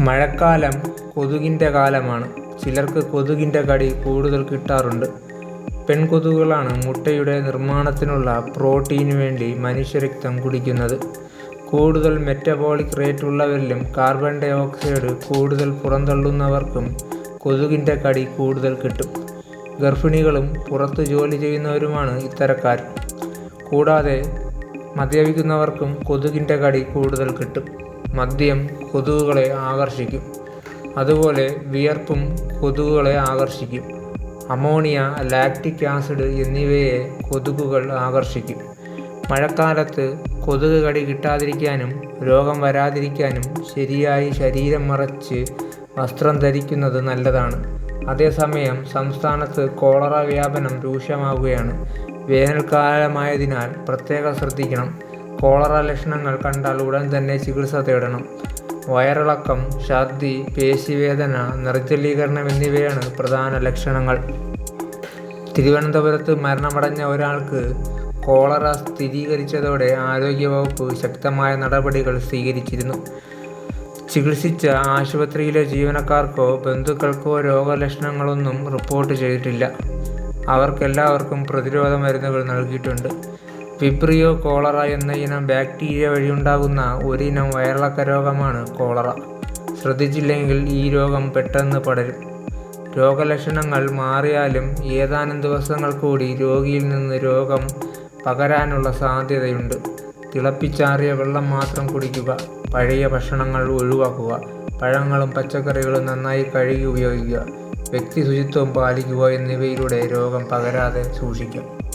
മഴക്കാലം കൊതുകിന്റെ കാലമാണ്. ചിലർക്ക് കൊതുകിന്റെ കടി കൂടുതൽ കിട്ടാറുണ്ട്. പെൺകൊതുകുകളാണ് മുട്ടയുടെ നിർമ്മാണത്തിനുള്ള പ്രോട്ടീന് വേണ്ടി മനുഷ്യരക്തം കുടിക്കുന്നത്. കൂടുതൽ മെറ്റബോളിക് റേറ്റ് ഉള്ളവരിലും കാർബൺ ഡൈ ഓക്സൈഡ് കൂടുതൽ പുറന്തള്ളുന്നവർക്കും കൊതുകിന്റെ കടി കൂടുതൽ കിട്ടും. ഗർഭിണികളും പുറത്ത് ജോലി ചെയ്യുന്നവരുമാണ് ഇത്തരക്കാർ. കൂടാതെ മദ്യപിക്കുന്നവർക്കും കൊതുകിന്റെ കടി കൂടുതൽ കിട്ടും. മദ്യം കൊതുകുകളെ ആകർഷിക്കും. അതുപോലെ വിയർപ്പും കൊതുകുകളെ ആകർഷിക്കും. അമോണിയ ലാക്റ്റിക് ആസിഡ് എന്നിവയെ കൊതുകുകൾ ആകർഷിക്കും. മഴക്കാലത്ത് കൊതുക് കടി കിട്ടാതിരിക്കാനും രോഗം വരാതിരിക്കാനും ശരിയായി ശരീരം മറച്ച് വസ്ത്രം ധരിക്കുന്നത് നല്ലതാണ്. അതേസമയം സംസ്ഥാനത്ത് കോളറ വ്യാപനം രൂക്ഷമാവുകയാണ്. വേനൽക്കാലമായതിനാൽ പ്രത്യേകം ശ്രദ്ധിക്കണം. കോളറ ലക്ഷണങ്ങൾ കണ്ടാൽ ഉടൻ തന്നെ ചികിത്സ തേടണം. വയറിളക്കം ഛർദി പേശിവേദന നിർജലീകരണം എന്നിവയാണ് പ്രധാന ലക്ഷണങ്ങൾ. തിരുവനന്തപുരത്ത് മരണമടഞ്ഞ ഒരാൾക്ക് കോളറ സ്ഥിരീകരിച്ചതോടെ ആരോഗ്യവകുപ്പ് ശക്തമായ നടപടികൾ സ്വീകരിച്ചിരുന്നു. ചികിത്സിച്ച ആശുപത്രിയിലെ ജീവനക്കാർക്കോ ബന്ധുക്കൾക്കോ രോഗലക്ഷണങ്ങളൊന്നും റിപ്പോർട്ട് ചെയ്തിട്ടില്ല. അവർക്കെല്ലാവർക്കും പ്രതിരോധ മരുന്നുകൾ നൽകിയിട്ടുണ്ട്. വിബ്രിയോ കോളറ എന്ന ഇനം ബാക്ടീരിയ വഴിയുണ്ടാകുന്ന ഒരിനം വയറിളക്ക രോഗമാണ് കോളറ. ശ്രദ്ധിച്ചില്ലെങ്കിൽ ഈ രോഗം പെട്ടെന്ന് പടരും. രോഗലക്ഷണങ്ങൾ മാറിയാലും ഏതാനും ദിവസങ്ങൾ കൂടി രോഗിയിൽ നിന്ന് രോഗം പകരാനുള്ള സാധ്യതയുണ്ട്. തിളപ്പിച്ചാറിയ വെള്ളം മാത്രം കുടിക്കുക പഴയ ഭക്ഷണങ്ങൾ ഒഴിവാക്കുക പഴങ്ങളും പച്ചക്കറികളും നന്നായി കഴുകി ഉപയോഗിക്കുക വ്യക്തി ശുചിത്വം പാലിക്കുക എന്നിവയിലൂടെ രോഗം പകരാതെ സൂക്ഷിക്കാം.